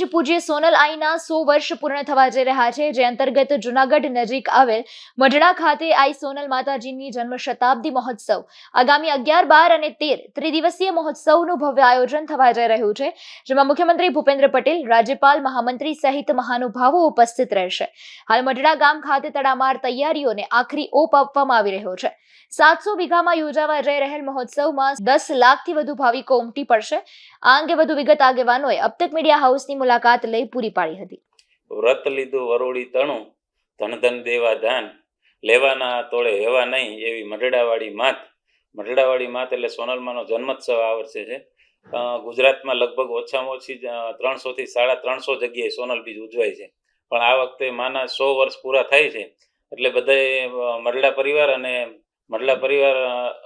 જ પૂજ્ય સોનલ આઈના સો વર્ષ પૂર્ણ થવા જઈ રહ્યા છે, જે અંતર્ગત જુનાગઢ નજીક આવેલ મઢડા ખાતે આઈ સોનલ માતાજીની જન્મ શતાબ્દી મહોત્સવ. આગામી અગિયાર, બાર અને તેર ત્રિદિવસીય મહોત્સવનું ભવ્ય આયોજન થવા જઈ રહ્યું છે, જેમાં મુખ્યમંત્રી ભૂપેન્દ્ર પટેલ, રાજ્યપાલ મહામંત્રી સહિત મહાનુભાવો ઉપસ્થિત રહેશે. હાલ મઢડા ગામ ખાતે તડામાર તૈયારીઓને આખરી ઓપ આપવામાં આવી રહ્યો છે. સાતસો વીઘામાં યોજાવા જઈ રહેલ મહોત્સવમાં દસ લાખથી વધુ ભાવિકો ઉમટી પડશે. આ અંગે વધુ વિગત આગેવાનોએ અબતક મીડિયા હાઉસની મુલાકાત લઈ પૂરી પાડી હતી. વ્રત લીધું વરોળી તણું, ધન ધન દેવા દાન, લેવાના તોળે હેવા નહીં એવી મઢડાવાળી માત. મઢડાવાળી માત એટલે સોનલમાનો જન્મોત્સવ આ વર્ષે છે ગુજરાતમાં લગભગ ઓછામાં ઓછી ત્રણસો થી સાડા ત્રણસો જગ્યાએ સોનલ બીજ ઉજવાય છે. પણ આ વખતે માના સો વર્ષ પૂરા થાય છે. એટલે બધાએ મરડા પરિવાર અને મરડા પરિવાર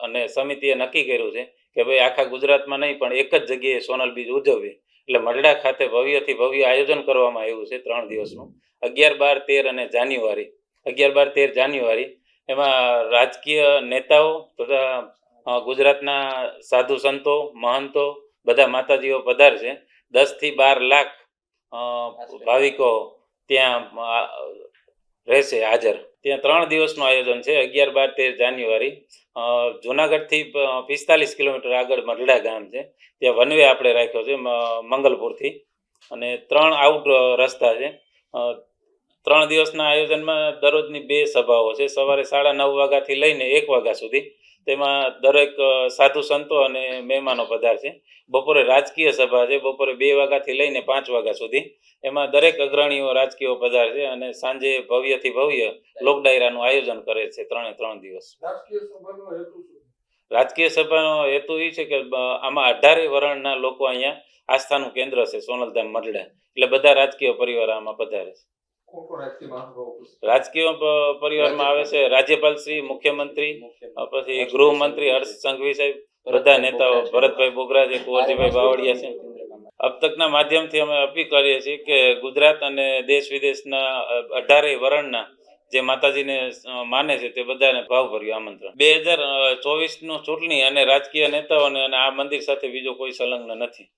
અને સમિતિએ નક્કી કર્યું છે કે ભાઈ આખા ગુજરાતમાં નહીં પણ એક જ જગ્યાએ સોનલ બીજ ઉજવવી એટલે મરડા ખાતે ભવ્યથી ભવ્ય આયોજન કરવામાં આવ્યું છે ત્રણ દિવસનું. અગિયાર બાર તેર અને જાન્યુઆરી. અગિયાર બાર તેર જાન્યુઆરી. એમાં રાજકીય નેતાઓ તથા ગુજરાતના સાધુ સંતો, મહંતો બધા માતાજીઓ પધારશે. દસથી બાર લાખ ભાવિકો ત્યાં રહેશે હાજર. ત્યાં ત્રણ દિવસનું આયોજન છે. અગિયાર બાર તેર જાન્યુઆરી. જુનાગઢથી પિસ્તાલીસ કિલોમીટર આગળ મઢડા ગામ છે. ત્યાં વનવે આપણે રાખ્યો છે મંગલપુરથી. અને ત્રણ આઉટ રસ્તા છે. ત્રણ દિવસના આયોજનમાં દરરોજની બે સભાઓ છે. સવારે સાડા નવ વાગ્યાથી લઈને એક વાગ્યા સુધી તેમાં દરેક સાધુ સંતો અને મહેમાનો પધારશે બપોરે રાજકીય સભા છે. બપોરે બે વાગ્યાથી લઈને પાંચ વાગ્યા સુધી. એમાં દરેક અગ્રણીઓ રાજકીયો પધારશે અને સાંજે ભવ્યથી ભવ્ય લોક ડાયરાનું આયોજન કરે છે ત્રણે ત્રણ દિવસ. રાજકીય સભાનો હેતુ એ છે કે આમાં અઢારે વર્ણના લોકો અહીંયા આસ્થાનું કેન્દ્ર છે સોનલધામ મરડા એટલે બધા રાજકીય પરિવાર આમાં પધારે છે. રાજકીય પરિવારમાં આવે છે રાજ્યપાલ શ્રી મુખ્યમંત્રી પછી ગૃહમંત્રી હર્ષ સંઘવી સાહેબ બધા નેતાઓ ભરતભાઈ બોગરા છે કુંવરજીભાઈ બાવળિયા છે. અબ તકના માધ્યમથી અમે અપીલ કરીએ છીએ કે ગુજરાત અને દેશ વિદેશના અઢારેય વર્ણના જે માતાજીને માને છે તે બધાને ભાવભર્યું આમંત્રણ. બે હજાર ચોવીસનું ચૂંટણી અને રાજકીય નેતાઓને અને આ મંદિર સાથે બીજો કોઈ સંલગ્ન નથી.